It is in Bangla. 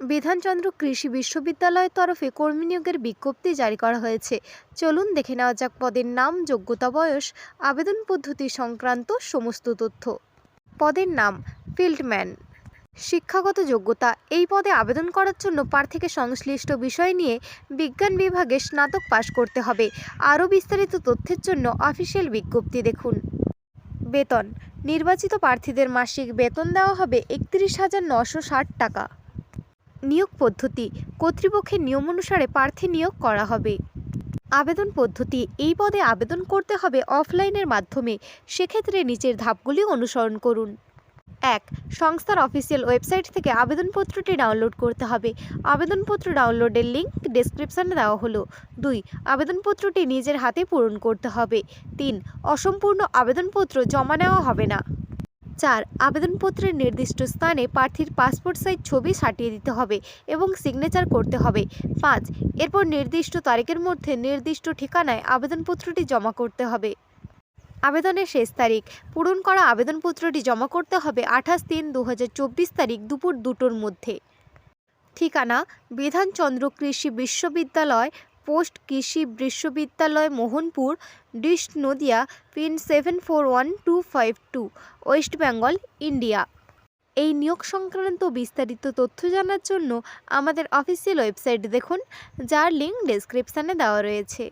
বিধানচন্দ্র কৃষি বিশ্ববিদ্যালয়ের তরফে কর্মী নিয়োগের বিজ্ঞপ্তি জারি করা হয়েছে। চলুন দেখে নেওয়া যাক পদের নাম, যোগ্যতা, বয়স, আবেদন পদ্ধতি সংক্রান্ত সমস্ত তথ্য। পদের নাম, ফিল্ডম্যান। শিক্ষাগত যোগ্যতা, এই পদে আবেদন করার জন্য প্রার্থীকে সংশ্লিষ্ট বিষয় নিয়ে বিজ্ঞান বিভাগে স্নাতক পাশ করতে হবে। আরও বিস্তারিত তথ্যের জন্য অফিসিয়াল বিজ্ঞপ্তি দেখুন। বেতন, নির্বাচিত প্রার্থীদের মাসিক বেতন দেওয়া হবে একত্রিশ হাজার নশো ষাট টাকা। নিয়োগ পদ্ধতি। কর্তৃপক্ষের নিয়ম অনুসারে প্রার্থী নিয়োগ করা হবে। আবেদন পদ্ধতি। এই পদে আবেদন করতে হবে অফলাইনের মাধ্যমে। সেক্ষেত্রে নিচের ধাপগুলি অনুসরণ করুন। এক, সংস্থার অফিসিয়াল ওয়েবসাইট থেকে আবেদনপত্রটি ডাউনলোড করতে হবে। আবেদনপত্র ডাউনলোডের লিঙ্ক ডেসক্রিপশানে দেওয়া হলো। দুই, আবেদনপত্রটি নিজের হাতে পূরণ করতে হবে। তিন, অসম্পূর্ণ আবেদনপত্র জমা নেওয়া হবে না। চার, আবেদনপত্রের নির্দিষ্ট স্থানে প্রার্থীর পাসপোর্ট সাইজ ছবি সাটিয়ে দিতে হবে এবং সিগনেচার করতে হবে। পাঁচ, এরপর নির্দিষ্ট তারিখের মধ্যে নির্দিষ্ট ঠিকানায় আবেদনপত্রটি জমা করতে হবে। আবেদনের শেষ তারিখ, পূরণ করা আবেদনপত্রটি জমা করতে হবে আঠাশ তিন দু তারিখ দুপুর দুটোর মধ্যে। ঠিকানা, বিধানচন্দ্র কৃষি বিশ্ববিদ্যালয় পোস্ট কৃষি বিশ্ববিদ্যালয় Mohanpur, dist Nadia, pin seven four one two five two, West Bengal, India. এই নিয়োগ সংক্রান্ত বিস্তারিত তথ্য জানার জন্য আমাদের অফিসিয়াল ওয়েবসাইট দেখুন, যার লিঙ্ক ডেসক্রিপশানে দেওয়া রয়েছে।